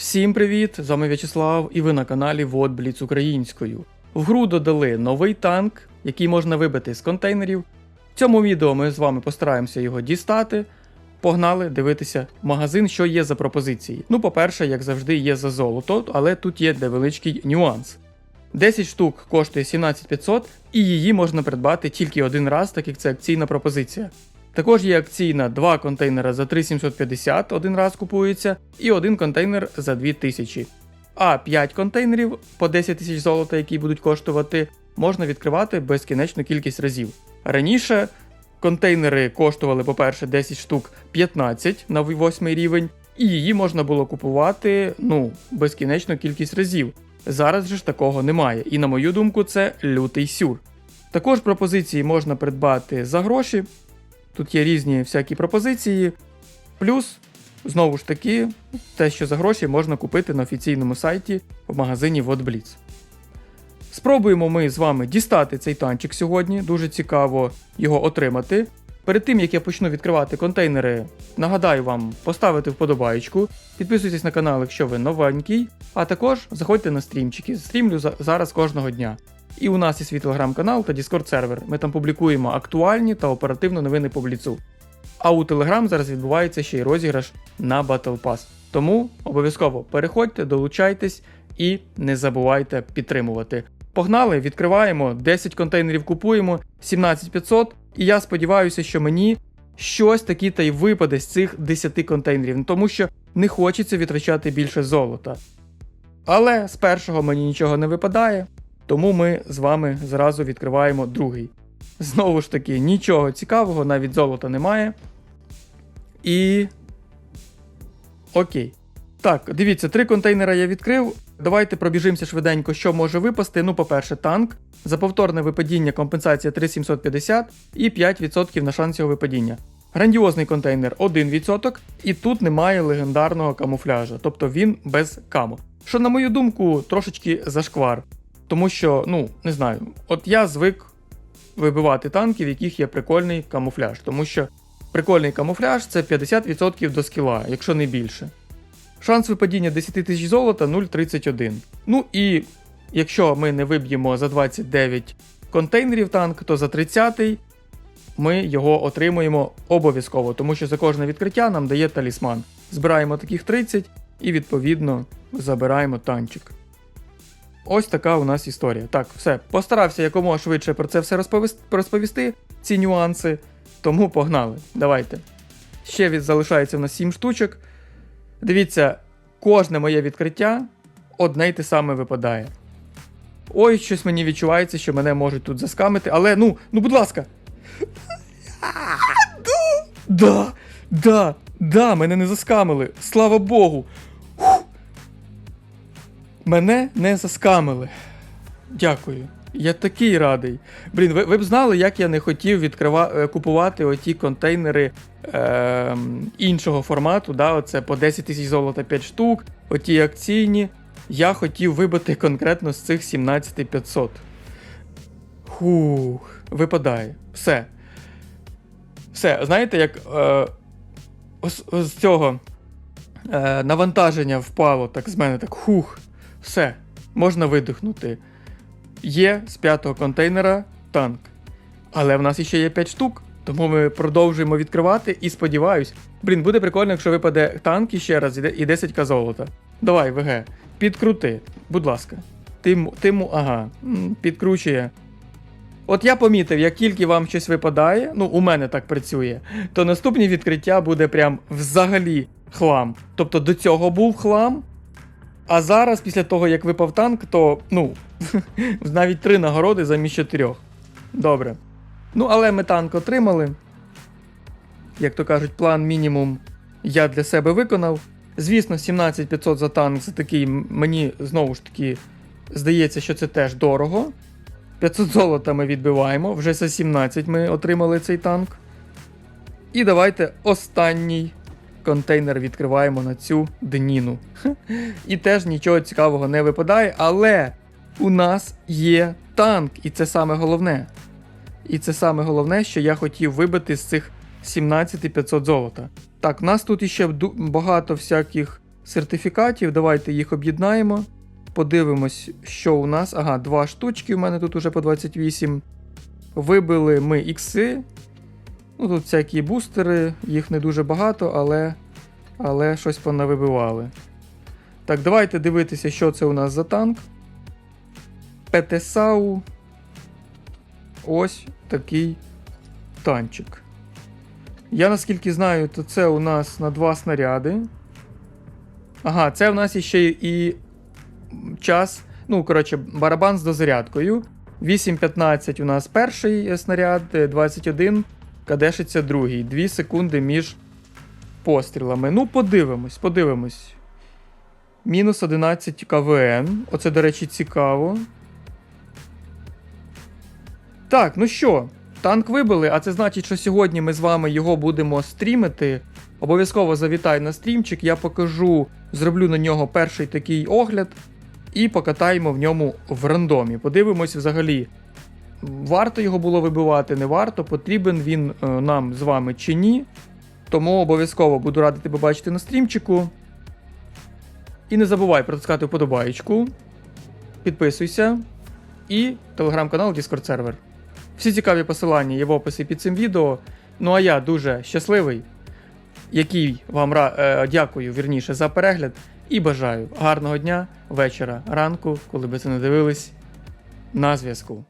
Всім привіт! З вами В'ячеслав і ви на каналі Водбліц українською. В гру додали новий танк, який можна вибити з контейнерів. В цьому відео ми з вами постараємося його дістати. Погнали дивитися магазин, що є за пропозиції. Ну, по-перше, як завжди, є за золото, але тут є невеличкий нюанс. 10 штук коштує 17500 і її можна придбати тільки один раз, так як це акційна пропозиція. Також є акційна 2 контейнера за 3750 один раз купується, і один контейнер за 2000. А 5 контейнерів по 10 тисяч золота, які будуть коштувати, можна відкривати безкінечну кількість разів. Раніше контейнери коштували, по-перше, 10 штук 15 на 8 рівень, і її можна було купувати ну, безкінечну кількість разів. Зараз же ж такого немає, і на мою думку, це лютий сюр. Також пропозиції можна придбати за гроші. Тут є різні всякі пропозиції. Плюс, знову ж таки, те, що за гроші можна купити на офіційному сайті в магазині WhatBlitz. Спробуємо ми з вами дістати цей танчик сьогодні. Дуже цікаво його отримати. Перед тим як я почну відкривати контейнери, нагадаю вам поставити вподобайку, підписуйтесь на канал, якщо ви новенький, а також заходьте на стрімчики. Стрімлю зараз кожного дня. І у нас є свій телеграм-канал та Discord сервер. Ми там публікуємо актуальні та оперативно новини по бліцу. А у Telegram зараз відбувається ще й розіграш на Battle Pass. Тому обов'язково переходьте, долучайтесь і не забувайте підтримувати. Погнали, відкриваємо, 10 контейнерів купуємо, 17500, і я сподіваюся, що мені щось таке та й випаде з цих 10 контейнерів, тому що не хочеться витрачати більше золота. Але з першого мені нічого не випадає, тому ми з вами зразу відкриваємо другий. Знову ж таки, нічого цікавого, навіть золота немає. І. Окей. Так, дивіться, три контейнера я відкрив. Давайте пробіжимося швиденько, що може випасти. Ну, по-перше, танк. За повторне випадіння компенсація 3750 і 5% на шанс його випадіння. Грандіозний контейнер 1%, і тут немає легендарного камуфляжа, тобто він без каму. Що, на мою думку, трошечки зашквар. Тому що, ну, не знаю, от я звик вибивати танки, в яких є прикольний камуфляж. Тому що прикольний камуфляж це 50% до скіла, якщо не більше. Шанс випадіння 10 тисяч золота 0,31. Ну і якщо ми не виб'ємо за 29 контейнерів танк, то за 30 ми його отримуємо обов'язково, тому що за кожне відкриття нам дає талісман. Збираємо таких 30 і відповідно забираємо танчик. Ось така у нас історія. Так, все, постарався якомога швидше про це все розповіс- розповісти, ці нюанси. Тому погнали. Давайте. Ще від залишається в нас 7 штучок. Дивіться, кожне моє відкриття одне й те саме випадає. Ой, щось мені відчувається, що мене можуть тут заскамити, але ну, ну будь ласка. Да, да, да, мене не заскамили. Слава Богу. Мене не заскамили. Дякую. Я такий радий. Блін, ви, ви б знали, як я не хотів відкрива... е, купувати оті контейнери е, іншого формату, да, оце по 10 тисяч золота 5 штук, оті акційні. Я хотів вибити конкретно з цих 17500. Хух, випадає. Все. Все, знаєте, як е, з цього е, навантаження впало, так з мене так хух. Все, можна видихнути. Є з п'ятого контейнера танк. Але в нас ще є 5 штук, тому ми продовжуємо відкривати і сподіваюсь, блін, буде прикольно, якщо випаде танк іще раз і 10к золота. Давай, ВГ, підкрути, будь ласка. Тиму, тиму, ага, підкручує. От я помітив, як тільки вам щось випадає, ну у мене так працює, то наступні відкриття буде прям взагалі хлам. Тобто до цього був хлам, а зараз, після того, як випав танк, то ну, навіть три нагороди замість чотирьох. Добре. Ну, але ми танк отримали. Як то кажуть, план мінімум я для себе виконав. Звісно, 17500 за танк це такий, мені знову ж таки здається, що це теж дорого. 500 золота ми відбиваємо, вже за 17 ми отримали цей танк. І давайте останній контейнер відкриваємо на цю дніну. І теж нічого цікавого не випадає, але у нас є танк, і це саме головне. І це саме головне, що я хотів вибити з цих 17500 золота. Так, у нас тут іще багато всяких сертифікатів. Давайте їх об'єднаємо. Подивимось, що у нас. Ага, два штучки. У мене тут уже по 28. Вибили ми ікси. Ну, тут всякі бустери, їх не дуже багато, але, але щось понавибивали. Так, давайте дивитися, що це у нас за танк. ПТСАУ. Ось такий танчик. Я наскільки знаю, то це у нас на два снаряди. Ага, це у нас ще і час. Ну, коротше, барабан з дозарядкою. 8.15 у нас перший е, снаряд, е, 21 кадешиться другий. 2 секунди між пострілами. Ну, подивимось, подивимось. Мінус 11 КВН. Оце, до речі, цікаво. Так, ну що, танк вибили, а це значить, що сьогодні ми з вами його будемо стрімити. Обов'язково завітай на стрімчик, я покажу, зроблю на нього перший такий огляд і покатаємо в ньому в рандомі. Подивимось взагалі, варто його було вибивати, не варто, потрібен він е, нам з вами чи ні. Тому обов'язково буду радий тебе бачити на стрімчику. І не забувай протискати вподобаєчку, підписуйся і телеграм-канал Discord сервер. Всі цікаві посилання є в описі під цим відео. Ну а я дуже щасливий, який вам е, дякую вірніше за перегляд і бажаю гарного дня, вечора, ранку, коли би це не дивились. На зв'язку.